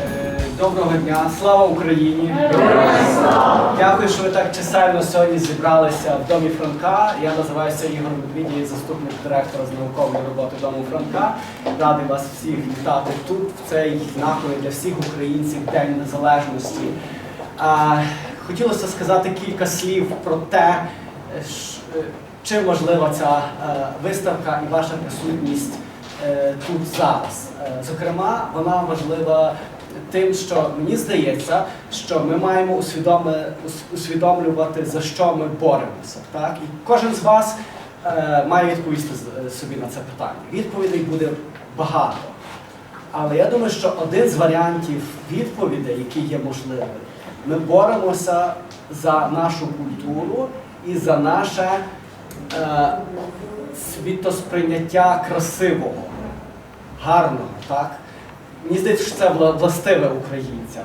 Е, Доброго дня, слава Україні! Дякую, що ви так чисельно сьогодні зібралися в домі Франка. Я називаюся Ігор Медвідій, заступник директора з наукової роботи дому Франка. Радий вас всіх вітати тут, в цей знаковий для всіх українців День Незалежності. Хотілося сказати кілька слів про те, ш- е, чим важлива ця е, виставка і ваша присутність е, тут зараз. Е, Зокрема, вона важлива тим, що мені здається, що ми маємо усвідомлювати, за що ми боремося. Так? І кожен з вас має відповісти собі на це питання. Відповідей буде багато. Але я думаю, що один з варіантів відповідей, який є можливий, ми боремося за нашу культуру і за наше е, світосприйняття красивого, гарного. Так? Мені здається, що це властиве українцям.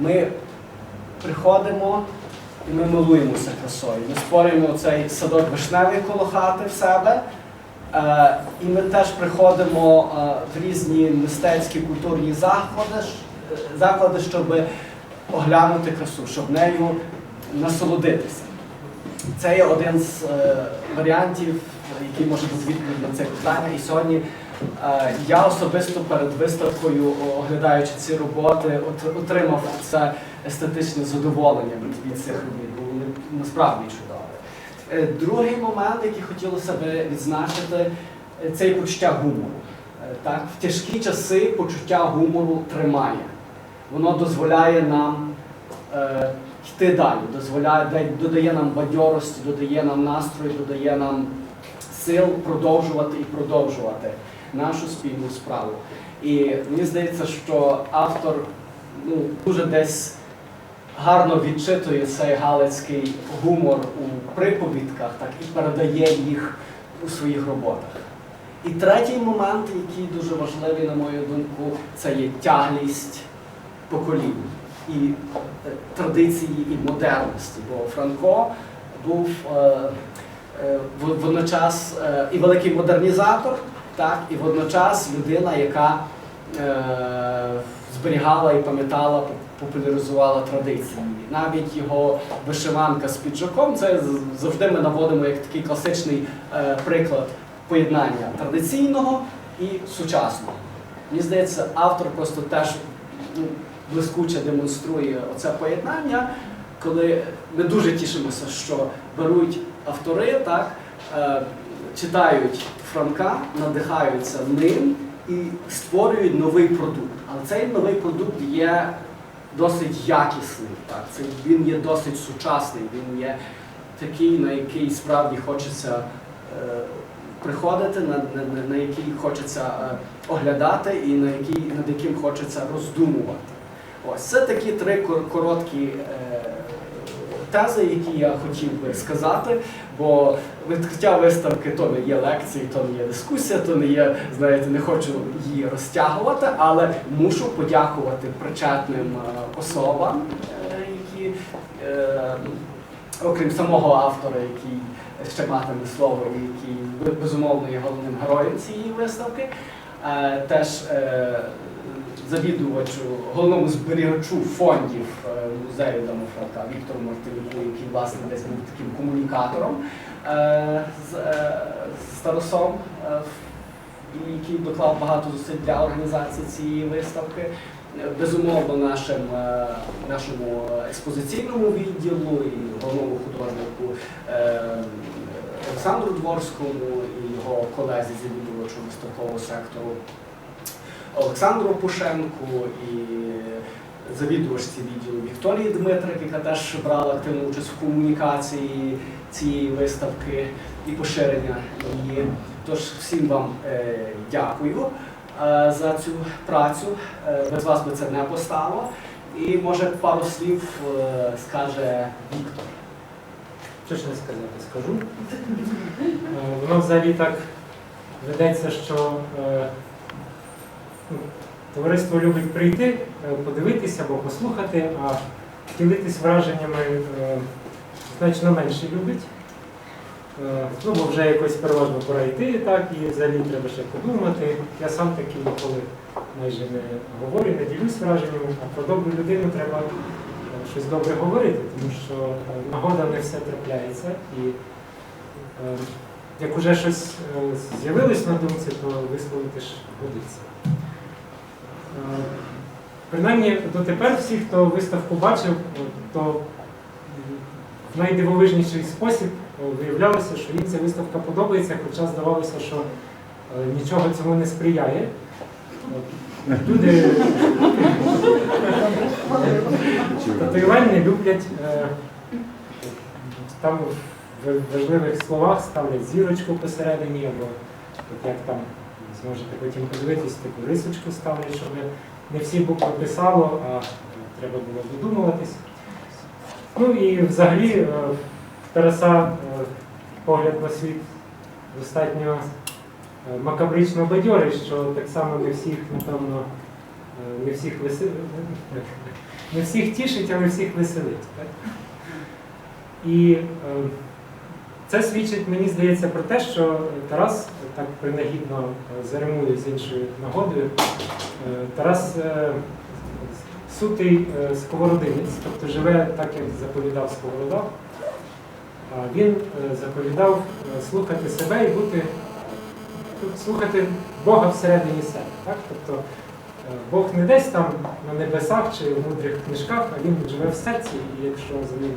Ми приходимо і ми милуємося красою. Ми створюємо цей садок вишневий коло хати в себе. Е, і ми теж приходимо е, в різні мистецькі культурні заходи, е, заклади, щоб оглянути красу, щоб нею насолодитися. Це є один з е, варіантів, який може бути відповідь на це питання. І сьогодні е, я особисто перед виставкою, оглядаючи ці роботи, от, отримав це естетичне задоволення від, цих робіт, бо вони насправді чудові. Е, Другий момент, який хотілося би відзначити, е, це і почуття гумору. Е, Так, в тяжкі часи почуття гумору тримає. Воно дозволяє нам е, йти далі, дозволяє, додає нам бадьорості, додає нам настрою, додає нам сил продовжувати і продовжувати нашу спільну справу. І мені здається, що автор ну, дуже десь гарно відчитує цей галицький гумор у приповідках, так і передає їх у своїх роботах. І третій момент, який дуже важливий, на мою думку, це є тяглість поколінь і е, традиції і модерності. Бо Франко був е, е, водночас і великий модернізатор, так, і водночас людина, яка зберігала і пам'ятала, популяризувала традиції. Навіть його вишиванка з піджаком, це завжди ми наводимо як такий класичний приклад поєднання традиційного і сучасного. Мені здається, автор просто теж ну, блискуче демонструє оце поєднання, коли ми дуже тішимося, що беруть автори, так, е, читають Франка, надихаються ним і створюють новий продукт. Але цей новий продукт є досить якісний. Так? Це, він є досить сучасний, він є такий, на який справді хочеться е, приходити, на, на, на- який хочеться е, оглядати і на який, над яким хочеться роздумувати. Ось це такі три короткі е, тези, які я хотів би сказати. Бо відкриття виставки то не є лекції, то не є дискусія, то не є, знаєте, не хочу її розтягувати, але мушу подякувати причетним е, особам, е, які, окрім самого автора, який ще матиме слово, і який безумовно є головним героєм цієї виставки, теж завідувачу, головному зберігачу фондів е, музею Дому Віктору Мартинюку, який власне десь був таким комунікатором е, з, з Тарасом, е, який доклав багато зусиль для організації цієї виставки. Безумовно, нашим, нашому експозиційному відділу і головному художнику Олександру Дворському і його колезі завідувачу виставкового сектору Олександру Пушенку і завідувачці відділу Вікторії Дмитрик, яка теж брала активну участь в комунікації цієї виставки і поширення її. Тож всім вам е, дякую е, за цю працю. Е, без вас би це не постало. І може пару слів скаже Віктор. Що ж не сказати, скажу. Воно взагалі так ведеться, що товариство любить прийти, е, подивитися або послухати, а ділитись враженнями е, значно менше любить. Е, Ну, бо вже якось переважно пора йти, так, і взагалі треба ще подумати. Я сам таки ніколи майже не говорю, не ділюсь враженнями, а про добру людину треба щось добре говорити, тому що нагода не все трапляється. І як уже щось з'явилось на думці, то висловити ж годиться. Принаймні, дотепер всі, хто виставку бачив, то в найдивовижніший спосіб виявлялося, що їм ця виставка подобається, хоча здавалося, що е, нічого цьому не сприяє. Люди татуювань не люблять. е, Там в важливих словах ставлять зірочку посередині, або як там зможете потім подивитись, таку рисочку ставлять, щоб не всі букви писало, а треба було додумуватись. Ну і взагалі е, в Тараса е, погляд на світ достатньо е, макабрично бадьорий, що так само не всіх, напевно, е, не всіх веси... не всіх тішить, але всіх веселить. І е, це свідчить, мені здається, про те, що Тарас так принагідно е, заримує з іншою нагодою. Е, Тарас е, сутий сковородинець, тобто живе так, як заповідав Сковорода. Він заповідав слухати себе і бути, слухати Бога всередині себе. Так? Тобто Бог не десь там на небесах чи в мудрих книжках, а він живе в серці, і якщо за ним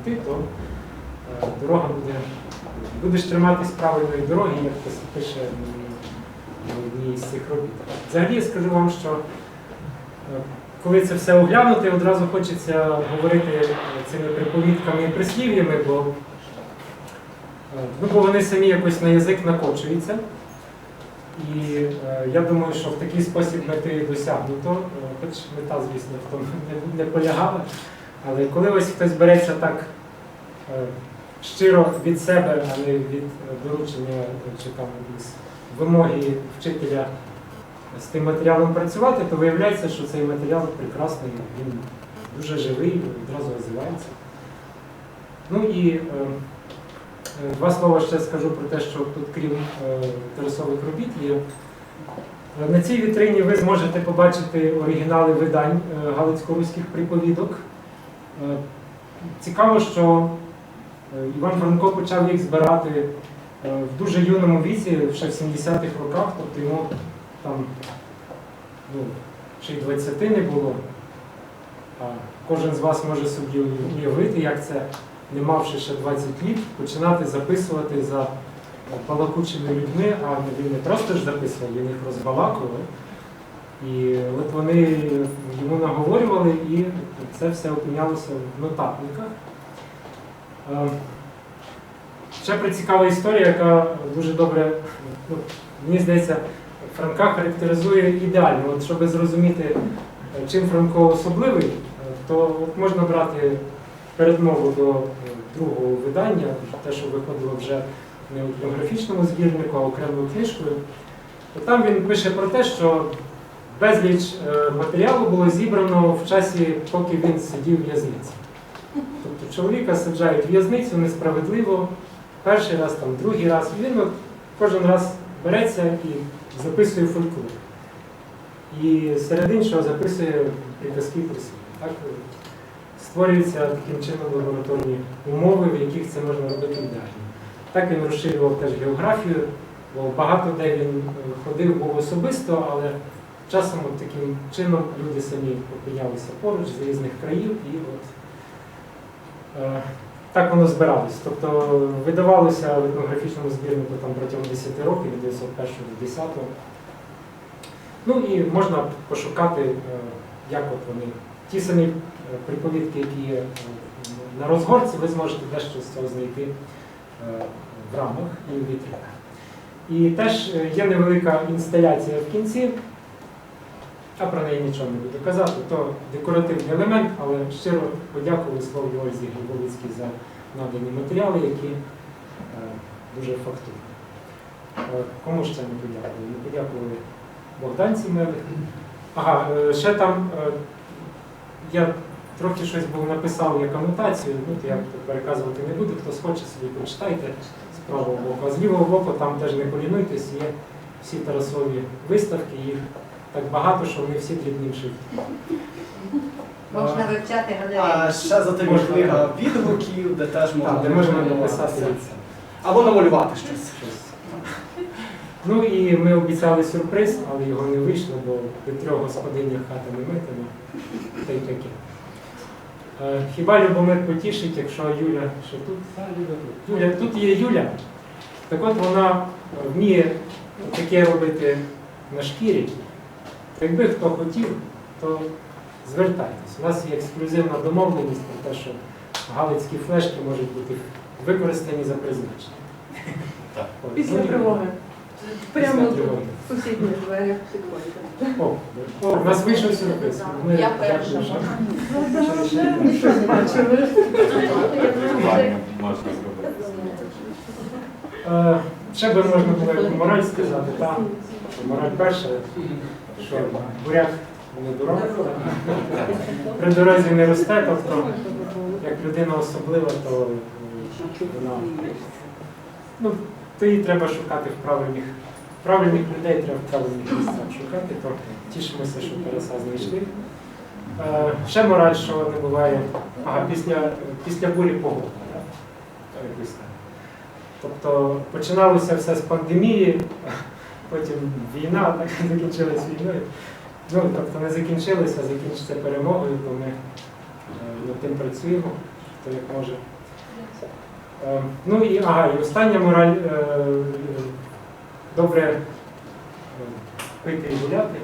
йти, то дорога буде. Будеш триматись правильної дороги, як пише м, в одній з цих робіт. Взагалі я скажу вам, що е, коли це все оглянути, одразу хочеться говорити цими приповідками і прислів'ями, бо, е, ну, бо вони самі якось на язик накочуються. І е, я думаю, що в такий спосіб мети досягнуто, хоч мета, звісно, в тому не, полягала. Але коли ось хтось береться так щиро від себе, а не від е, доручення е, чи там вимоги вчителя з тим матеріалом працювати, то виявляється, що цей матеріал прекрасний, він дуже живий, одразу розвивається. Ну і е, е, два слова ще скажу про те, що тут, крім е, терасових робіт, є. На цій вітрині ви зможете побачити оригінали видань галицько-руських приповідок. Цікаво, що Іван Франко почав їх збирати е, в дуже юному віці, ще в 70-х роках, тобто йому там ну, ще й 20 не було. А кожен з вас може собі уявити, як це, не мавши ще 20 літ, починати записувати за е, балакучими людьми, а він не просто ж записував, він їх розбалакував. І от вони йому наговорювали, і це все опинялося в нотатниках. Е, Ще прицікава історія, яка дуже добре, ну, мені здається, Франка характеризує ідеально. От, щоб зрозуміти, е, чим Франко особливий, е, то от можна брати передмову до е, другого видання, те, що виходило вже не у етнографічному збірнику, а окремою книжкою. То там він пише про те, що безліч матеріалу було зібрано в часі, поки він сидів в в'язниці. Чоловіка саджають в в'язницю несправедливо, перший раз, там, другий раз, і він от кожен раз береться і записує фольклор. І серед іншого записує приказки прислів. Так е, створюються таким чином лабораторні умови, в яких це можна робити ідеально. Так він розширював теж географію, бо багато де він е, ходив був особисто, але часом от таким чином люди самі опинялися поруч з різних країв і от так воно збиралось. Тобто видавалося в етнографічному збірнику там протягом 10 років, від 91 до 10. Ну і можна пошукати, е, як от вони. Ті самі е, приповідки, які є е, на розгорці, ви зможете дещо з цього знайти е, в рамах і в вітринах. І теж е, є невелика інсталяція в кінці, а про неї нічого не буду казати, то декоративний елемент, але щиро подякую слові Ользі Глібовицькій за надані матеріали, які е, дуже фактурні. Е, Кому ще не подякую? Не подякували Богданці Мелих. Ага, е, ще там е, я трохи щось був написав як анотацію, ну то я переказувати не буду, хто схоче собі прочитайте. з правого боку. А з лівого боку там теж не полінуйтесь, є всі тарасові виставки, їх так багато, що вони всі дрібніші. Можна вивчати А галерею. ще за тим Можна, книга відгуків, де теж можна Так, де можна намалювати. написати Або намалювати щось. щось. Ну і ми обіцяли сюрприз, але його не вийшло, бо при трьох господинях хата не митиме. Та й таке. Е, Хіба Любомир потішить, якщо Юля ще тут? А, Юля тут. Юля, тут є Юля. Так от вона вміє таке робити на шкірі. Якби хто хотів, то звертайтесь. У нас є ексклюзивна домовленість про те, що галицькі флешки можуть бути використані за призначенням. Так. От, Після ну, тривоги. Прямо тут, тривоги. в сусідніх дверях підходите. О, о, у нас вийшов сюрприз. Ми Я дякуємо, перша. що- не бачили. Тренування можна зробити. Е, Ще би можна було мораль сказати, та мораль перша, що буряк не дорога, при дорозі не росте, тобто як людина особлива, то е, вона ну, то її треба шукати в правильних, правильних людей, треба в правильних місцях шукати, то тішимося, що Тараса знайшли. Е, Ще мораль, що не буває, ага, після, після бурі погода. Тобто починалося все з пандемії, потім війна, так закінчилась війною. Ну, тобто не закінчилося, закінчиться перемогою, то ми е, над тим працюємо, хто як може. Е, Ну і ага, і остання мораль е, добре пити і гуляти,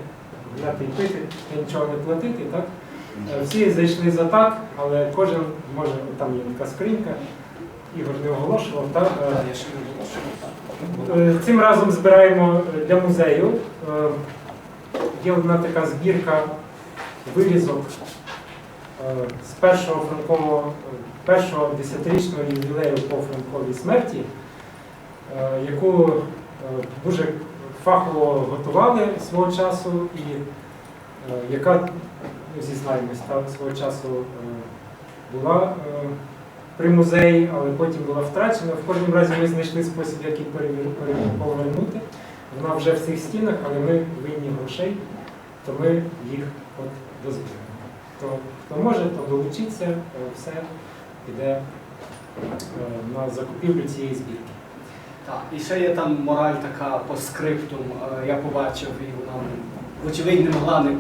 гуляти і пити, нічого не платити, так? Всі зайшли за так, але кожен може, там є така скринька, Ігор не оголошував, так? Я ще не оголошував, так. Е, Цим разом збираємо е, для музею. Е, Є одна така збірка вирізок з першого франкового, першого десятирічного ювілею по франковій смерті, яку дуже фахово готували свого часу і яка, ну, зізнаємось, свого часу була при музеї, але потім була втрачена. В кожному разі ми знайшли спосіб, як її повернути. Вона вже в цих стінах, але ми винні грошей, то ми їх от дозбираємо. То хто може, то долучиться, е, все піде е, на закупівлю цієї збірки. Так, і ще є там мораль така по скриптум, е, я побачив, і вона вочевидь не могла не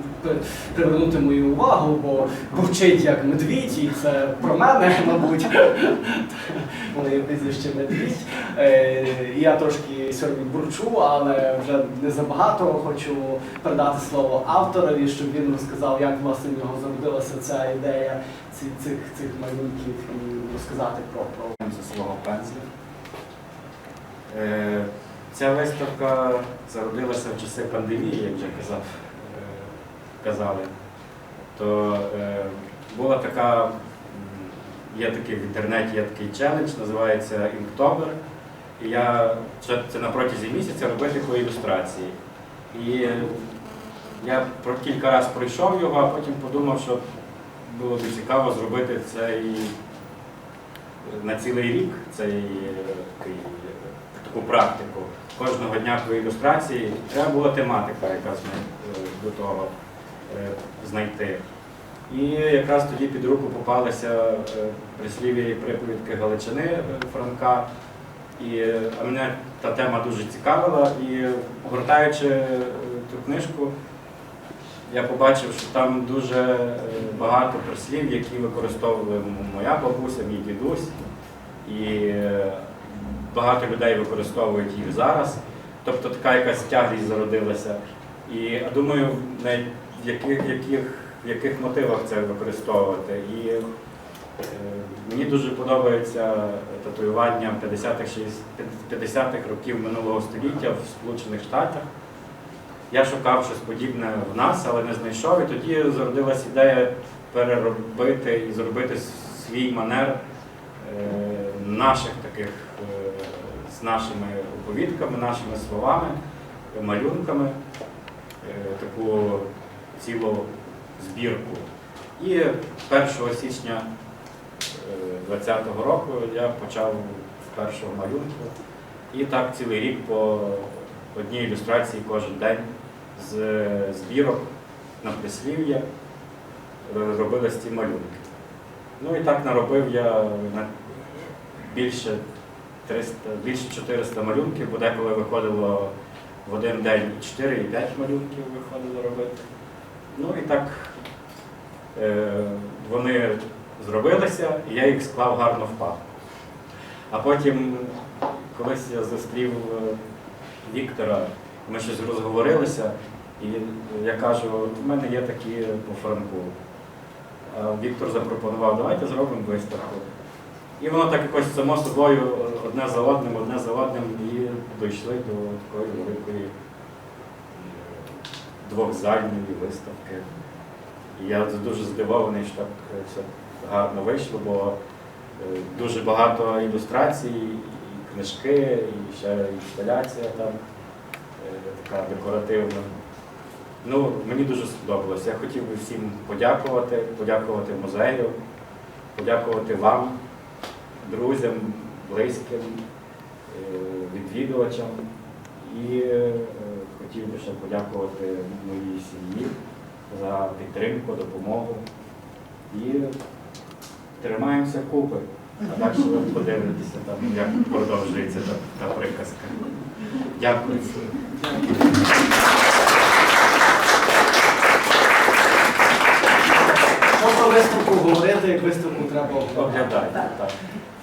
привернути мою увагу, бо бурчить як медвідь, і це про мене, мабуть. Моє прізвище медвідь. Е, Я трошки сьогодні бурчу, але вже не забагато хочу передати слово авторові, щоб він розказав, як власне в нього зародилася ця ідея ці- цих, цих малюнків і розказати про, про свого пензля. Ця виставка зародилася в часи пандемії, як вже казав, е, казали. То е, була така, є такий в інтернеті є такий челендж, називається Inktober. І я це, на протязі місяця робити по ілюстрації. І я про кілька разів пройшов його, а потім подумав, що було б цікаво зробити цей на цілий рік цей, е, такий, таку практику. Кожного дня по ілюстрації треба була тематика якась е, до того е, знайти. І якраз тоді під руку попалися е, прислів'я і приповідки Галичини Франка. І, а мене та тема дуже цікавила. І гортаючи ту книжку, я побачив, що там дуже багато прислів, які використовували моя бабуся, мій дідусь, і багато людей використовують їх зараз. Тобто така якась тяглість зародилася. І думаю, на яких, яких, яких мотивах це використовувати. І е, мені дуже подобається татуювання 50-х, 50-х років минулого століття в Сполучених Штатах. Я шукав щось подібне в нас, але не знайшов. І тоді зародилась ідея переробити і зробити свій манер е, наших таких з нашими оповідками, нашими словами, малюнками, е, таку цілу збірку. І 1 січня 2020 року я почав з першого малюнку І так цілий рік по одній ілюстрації кожен день з збірок на прислів'я е, робились ці малюнки. Ну і так наробив я більше 300, більше 400 малюнків, бо деколи виходило в один день 4 і 5 малюнків виходило робити. Ну і так е, вони зробилися, і я їх склав гарно в папку. А потім, колись я зустрів е, Віктора, ми щось розговорилися, і я кажу, у мене є такі по Франку. Віктор запропонував, давайте зробимо виставку. І воно так якось само собою одне за одним, одне за одним і дійшли до такої великої е, двохзальної виставки. І я дуже здивований, що так е, все гарно вийшло, бо е, дуже багато ілюстрацій, і книжки, і ще інсталяція там е, така декоративна. Ну, мені дуже сподобалось. Я хотів би всім подякувати, подякувати музею, подякувати вам, друзям, близьким, е, відвідувачам. І е, хотів би ще подякувати моїй сім'ї за підтримку, допомогу. І тримаємося купи. А далі ви подивитеся, там, як продовжується та, та приказка. Дякую. Що про виставку говорити, як виставку треба оглядати?